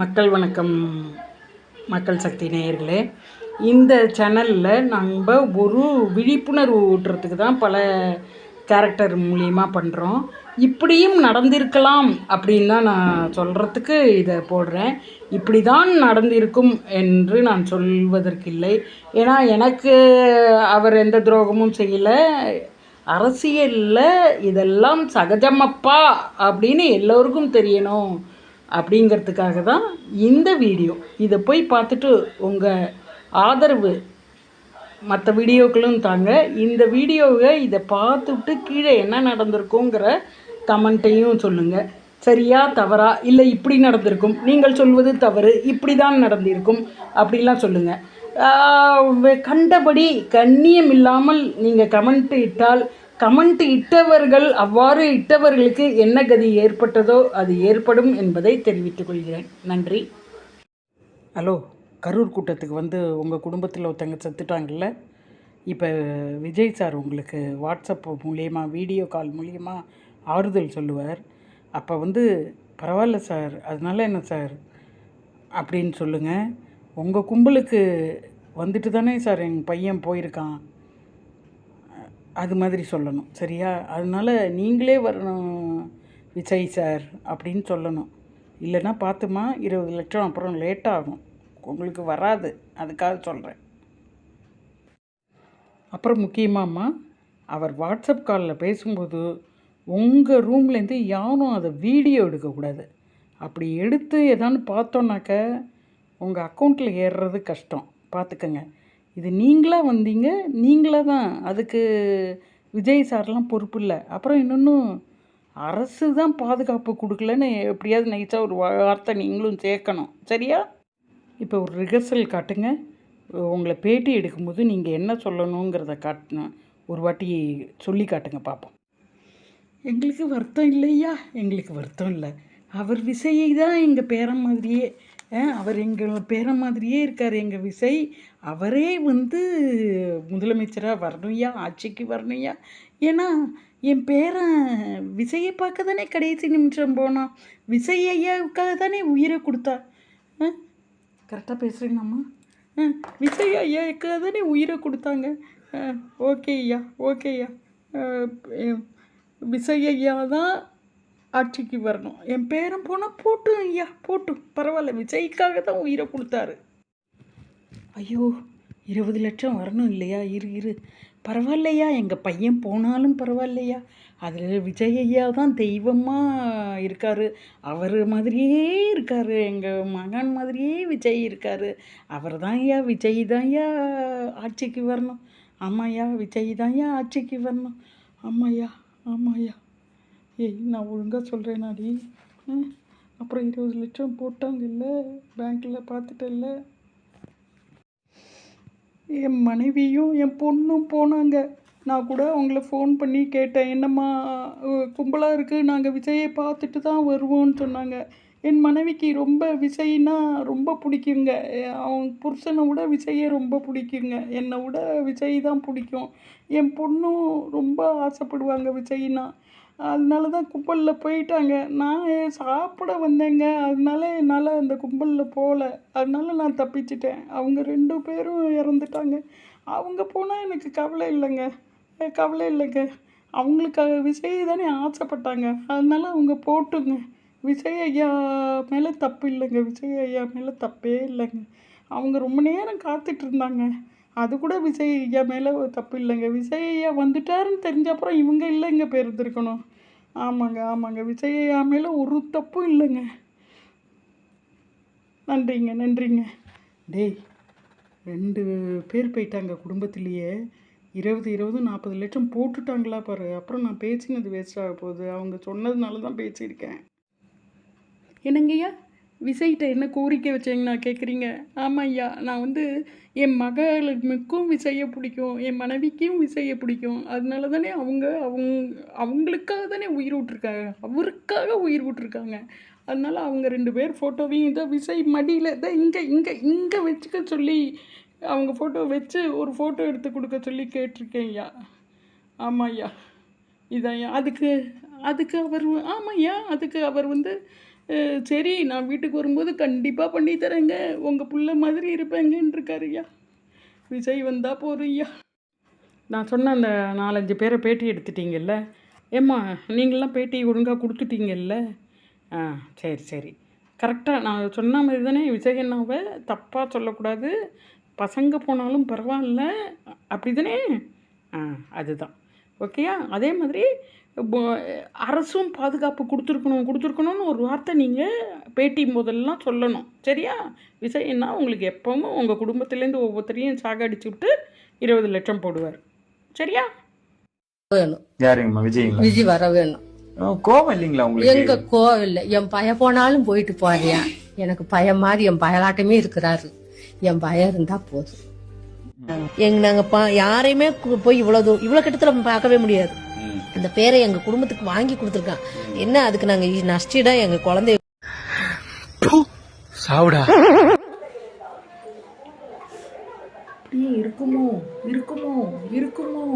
மக்கள் வணக்கம் மக்கள் சக்தி நேயர்களே. இந்த சேனலில் நம்ம ஒரு விழிப்புணர்வு ஊட்டுறதுக்கு தான் பல கேரக்டர் மூலியமாக பண்ணுறோம் இப்படியும் நடந்திருக்கலாம் அப்படின்னு தான் நான் சொல்கிறதுக்கு இதை போடுறேன். இப்படி தான் நடந்திருக்கும் என்று நான் சொல்வதற்கில்லை. ஏன்னா எனக்கு அவர் எந்த துரோகமும் செய்யலை. அரசியலில் இதெல்லாம் சகஜமப்பா அப்படின்னு எல்லோருக்கும் தெரியணும். அப்படிங்கிறதுக்காக தான் இந்த வீடியோ. இதை போய் பார்த்துட்டு உங்கள் ஆதரவு மற்ற வீடியோக்களும் தாங்க. இந்த வீடியோவை இதை பார்த்துட்டு கீழே என்ன நடந்திருக்குங்கிற கமெண்ட்டையும் சொல்லுங்கள் சரியா தவறா இல்லை இப்படி நடந்திருக்கும். நீங்கள் சொல்வது தவறு இப்படி தான் நடந்திருக்கும் அப்படிலாம் சொல்லுங்கள் கண்டபடி கண்ணியம் இல்லாமல் நீங்கள் கமெண்ட் இட்டால் கமெண்ட் இட்டவர்கள் அவ்வாறு இட்டவர்களுக்கு என்ன கதி ஏற்பட்டதோ அது ஏற்படும் என்பதை தெரிவித்துக் கொள்கிறேன். நன்றி. ஹலோ கரூர் கூட்டத்துக்கு வந்து உங்கள் குடும்பத்தில் ஒருத்தங்க செத்துட்டாங்கல்ல? இப்போ விஜய் சார் உங்களுக்கு வாட்ஸ்அப் மூலியமாக வீடியோ கால் மூலியமாக ஆறுதல் சொல்லுவார். அப்போ வந்து பரவாயில்ல சார் அதனால என்ன சார்? அப்படின்னு சொல்லுங்கள் உங்கள் கும்பலுக்கு வந்துட்டு தானே சார் எங்கள் பையன் போயிருக்கான்? அது மாதிரி சொல்லணும். சரியா? அதனால நீங்களே வரணும் விஜய் சார் அப்படின்னு சொல்லணும். இல்லைன்னா பார்த்துமா இருபது லட்சம் அப்புறம் லேட் ஆகும். உங்களுக்கு வராது. அதுக்காக சொல்கிறேன் அப்புறம் முக்கியமாம்மா அவர் வாட்ஸ்அப் காலில் பேசும்போது உங்கள் ரூம்லேருந்து யாரும் அதை வீடியோ எடுக்கக்கூடாது. அப்படி எடுத்து எதான்னு பார்த்தோன்னாக்க உங்கள் அக்கௌண்ட்டில் ஏறுறது கஷ்டம். பார்த்துக்கங்க இது நீங்களாக வந்தீங்க நீங்களாக தான். அதுக்கு விஜய் சார்லாம் பொறுப்பு இல்லை. அப்புறம் இன்னொன்றும் அரசு தான் பாதுகாப்பு கொடுக்கலன்னு எப்படியாவது நைஸாக ஒரு வார்த்தை நீங்களும் சேர்க்கணும். சரியா? இப்போ ஒரு ரிஹர்சல் காட்டுங்க. உங்களை பேட்டி எடுக்கும்போது நீங்கள் என்ன சொல்லணுங்கிறத காட்டணும் ஒரு வாட்டி சொல்லி காட்டுங்க பார்ப்போம் எங்களுக்கு வருத்தம் இல்லையா? எங்களுக்கு வருத்தம் இல்லை. அவர் விசையை தான் எங்கள் பேரன் மாதிரியே அவர் எங்கள் பேரன் மாதிரியே இருக்கார். எங்கள் விசை அவரே வந்து முதலமைச்சராக வரணுயா ஆட்சிக்கு வரணுயா ஏன்னா என் பேரன் விசையை பார்க்க தானே கடைசி நிமிஷம் போனான் விசை ஐயாவுக்காக தானே உயிரை கொடுத்தா? கரெக்டாக பேசுகிறீங்கம்மா ஆ ஐயாவுக்காக தானே உயிரை கொடுத்தாங்க? ஓகே ஐயா ஓகே ஐயா. விசய் ஐயா தான் ஆட்சிக்கு வரணும். என் பேரன் போனால் போட்டும் ஐயா போட்டும் பரவாயில்ல விஜய்க்காக தான் உயிரை கொடுத்தாரு. ஐயோ இருபது லட்சம் வரணும் இல்லையா? இரு இரு. பரவாயில்லையா? எங்கள் பையன் போனாலும் பரவாயில்லையா? அதில் விஜய் ஐயா தான் தெய்வமாக இருக்கார். அவர் மாதிரியே இருக்கார். எங்கள் மகன் மாதிரியே விஜய் இருக்கார். அவர் தான் ஐயா விஜய் தான் ஐயா ஆட்சிக்கு வரணும். ஆமாய்யா விஜய் தான் ஐயா ஆட்சிக்கு வரணும். ஆமாய்யா ஆமாய்யா. ஏய் நான் ஒழுங்காக சொல்கிறேனாடி ம் அப்புறம் இருபது லட்சம் போட்டாங்கல்ல பேங்க்கில் பார்த்துட்டல்ல என் மனைவியும் என் பொண்ணும் போனாங்க. நான் கூட அவங்கள ஃபோன் பண்ணி கேட்டேன் என்னம்மா கும்பலாக இருக்குது நாங்கள் விஜயை பார்த்துட்டு தான் வருவோம்னு சொன்னாங்க. என் மனைவிக்கு ரொம்ப விஜய்னா ரொம்ப பிடிக்குங்க. அவங்க புருஷனை விட விஜயை ரொம்ப பிடிக்குங்க. என்னை விட விஜய் தான் பிடிக்கும். என் பொண்ணும் ரொம்ப ஆசைப்படுவாங்க விஜய்னா. அதனால தான் கும்பலில் போயிட்டாங்க. நான் சாப்பிட வந்தேங்க. அதனால என்னால் அந்த கும்பலில் போகல அதனால நான் தப்பிச்சிட்டேன். அவங்க ரெண்டு பேரும் இறந்துட்டாங்க. அவங்க போனால் எனக்கு கவலை இல்லைங்க. கவலை இல்லைங்க. அவங்களுக்கு விஜய் தானே ஆசைப்பட்டாங்க. அதனால அவங்க போட்டுங்க. விஜய் ஐயா மேலே தப்பு இல்லைங்க. விஜய் ஐயா மேலே தப்பே இல்லைங்க. அவங்க ரொம்ப நேரம் காத்துட்டு இருந்தாங்க. அது கூட விஜய் ஐயா மேலே தப்பு இல்லைங்க விஜய் ஐயா வந்துட்டாருன்னு தெரிஞ்ச அப்புறம் இவங்க இல்லைங்க பேர் இருந்திருக்கணும் ஆமாங்க ஆமாங்க. விஜய் ஐயா மேலே ஒரு தப்பும் இல்லைங்க. நன்றிங்க நன்றிங்க. டேய் ரெண்டு பேர் போயிட்டாங்க குடும்பத்திலேயே. இருபது இருபது நாற்பது லட்சம் போட்டுட்டாங்களா பாரு. அப்புறம் நான் பேசினது வேஸ்ட் ஆக போகுது. அவங்க சொன்னதுனால தான் பேசியிருக்கேன். என்னங்கய்யா? விசைகிட்ட என்ன கோரிக்கை வச்சீங்கன்னா கேட்குறீங்க ஆமாம் ஐயா நான் வந்து என் மகளுக்கும் விசையை பிடிக்கும் என் மனைவிக்கும் விசையை பிடிக்கும். அதனால தானே அவங்க அவங்க அவங்களுக்காக தானே உயிர் விட்ருக்காங்க அவருக்காக உயிர் விட்ருக்காங்க அதனால அவங்க ரெண்டு பேர் ஃபோட்டோவையும் இதை விசை மடியில் இதை இங்கே இங்கே இங்கே வச்சுக்க சொல்லி அவங்க ஃபோட்டோ வச்சு ஒரு ஃபோட்டோ எடுத்து கொடுக்க சொல்லி கேட்டிருக்கேன் ஐயா ஆமாம் ஐயா இதான் அதுக்கு அதுக்கு அவர் ஆமாம் ஐயா அதுக்கு அவர் வந்து சரி நான் வீட்டுக்கு வரும்போது கண்டிப்பாக பண்ணி தரேங்க. உங்கள் புள்ள மாதிரி இருப்பேங்கன்னு இருக்காரு ஐயா. விஜய் வந்தால் போதும் ஐயா. நான் சொன்ன அந்த நாலஞ்சு பேரை பேட்டி எடுத்துட்டீங்கல்ல? ஏம்மா நீங்களாம் பேட்டி ஒழுங்காக கொடுத்துட்டீங்கல்ல? ஆ சரி சரி. கரெக்டாக நான் சொன்ன மாதிரி தானே விஜய் அண்ணாவை தப்பாக சொல்லக்கூடாது. பசங்க போனாலும் பரவாயில்ல. அப்படி தானே? ஆ அதுதான். ஓகேயா? அதே மாதிரி அரசும் பாதுகாப்பு கொடுத்துருக்கணும் கொடுத்துருக்கணும்னு ஒரு வார்த்தை நீங்கள் பேட்டி முதல்லாம் சொல்லணும். சரியா? விஜய் அண்ணா உங்களுக்கு எப்பவும் உங்கள் குடும்பத்துலேருந்து ஒவ்வொருத்தரையும் சாகடிச்சு விட்டு இருபது லட்சம் போடுவார். சரியா? வேணும் யாருங்கம்மா? விஜய்ங்களா? விஜய் வர வேணும் கோவம் இல்லைங்களா உங்களுக்கு? எங்க கோவில்ல என் பய போனாலும் போயிட்டு போறியா? எனக்கு பயம் மாதிரி என் பயலாட்டமே இருக்கிறாரு. என் பயம் இருந்தா போதும். எங்க நாங்க பா யாரையுமே போய் இவ்வளவு தூரம் இவ்வளவு கிட்டத்துல பார்க்கவே முடியாது. அந்த பேரை எங்க குடும்பத்துக்கு வாங்கி கொடுத்துருக்கான் என்ன அதுக்கு நாங்க நஷ்டிடா எங்க குழந்தை சாவுடா. அப்படியே இருக்குமோ இருக்குமோ இருக்குமோ.